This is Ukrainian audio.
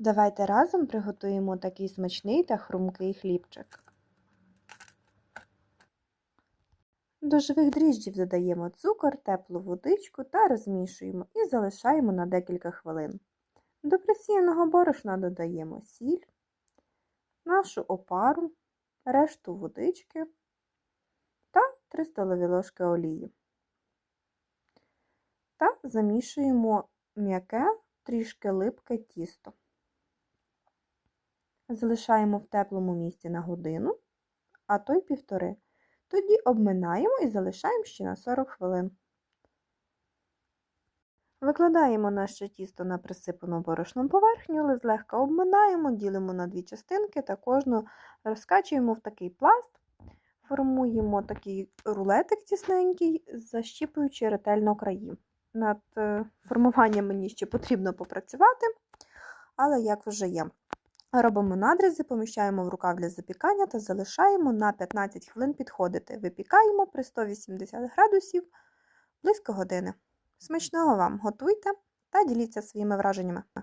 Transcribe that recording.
Давайте разом приготуємо такий смачний та хрумкий хлібчик. До живих дріжджів додаємо цукор, теплу водичку та розмішуємо і залишаємо на декілька хвилин. До присіяного борошна додаємо сіль, нашу опару, решту водички та 3 столові ложки олії. Та замішуємо м'яке, трішки липке тісто. Залишаємо в теплому місці на годину, а то й півтори. Тоді обминаємо і залишаємо ще на 40 хвилин. Викладаємо наше тісто на присипану борошном поверхню, але злегка обминаємо, ділимо на дві частинки та кожну розкачуємо в такий пласт, формуємо такий рулетик тісненький, защіпуючи ретельно краї. Над е, формуванням мені ще потрібно попрацювати, але як вже є. Робимо надрізи, поміщаємо в рукав для запікання та залишаємо на 15 хвилин підходити. Випікаємо при 180 градусів близько години. Смачного вам готуйте та діліться своїми враженнями.